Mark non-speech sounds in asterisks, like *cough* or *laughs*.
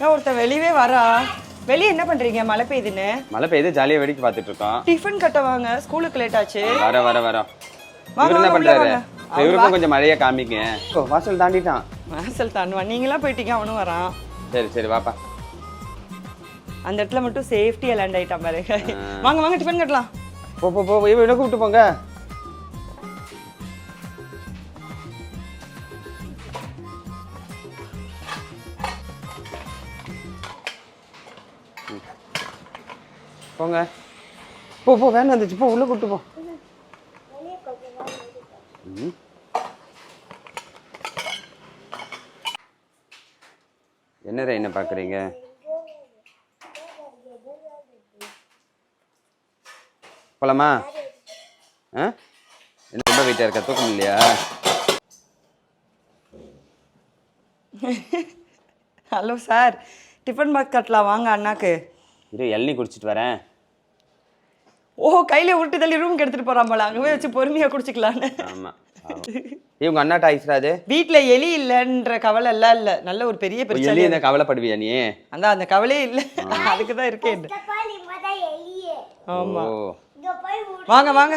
ஏன் ஒருத்தன் வெளியவே வரா? வெளியே என்ன பண்றீங்க? மழை பெய்யுதுன்னு மழை பெய்யுது ஜாலியாக வேடிக்கை பார்த்துட்டு இருக்கோம். டிஃபன் கட்ட வாங்க. ஸ்கூலுக்கு லேட் ஆச்சு. வர வர வர. இவரு என்ன பண்றாரு? இவருக்கும் கொஞ்சம் மழையை காமிங்க. ஓ, வாசல் தாண்டிட்டான். வாசல் தாண்டுவான். நீங்களாம் போயிட்டீங்க அவனும் வரான். சரி சரி வாப்பா. அந்த இடத்துல மட்டும் சேஃப்டியா லேண்ட் ஆயிட்டான் பாருங்க வாங்க வாங்க டிஃபன் கட்டலாம். போ போ போ இவன் என்ன கூப்பிட்டு போங்க. போங்க. போ போ வேணும் வந்துச்சு. போ உள்ள கூப்பிட்டு போ. ம். என்ன என்ன பார்க்குறீங்க? போலாமா? ஆ? என்ன ரொம்ப வெயிட்டாக இருக்கா? தூக்கம் இல்லையா? *laughs* ஹலோ சார் டிஃபன் பாக்ஸ் கட்டலாம் வாங்க அண்ணாக்கு. இரு இளநீ குடிச்சிட்டு வரேன். ஓ கையில உருட்டு தள்ளி ரூமுக்கு எடுத்துட்டு போறான் போல. அங்க போய் வச்சு பொறுமையா குடிச்சுக்கலான்னு ஆமாம் இவங்க அண்ணாட்ட ஆயிடுச்சுடாது வீட்ல எலி இல்லைன்ற கவலை எல்லாம் இல்ல. நல்ல ஒரு பெரிய பிரச்சனை. எலி என்ன கவலைப்படுவியா நீ? அந்த அந்த கவலையே இல்ல. அதுக்கு தான் இருக்கேன். பால் இவதான் எலியே. ஆமா. வாங்க வாங்க.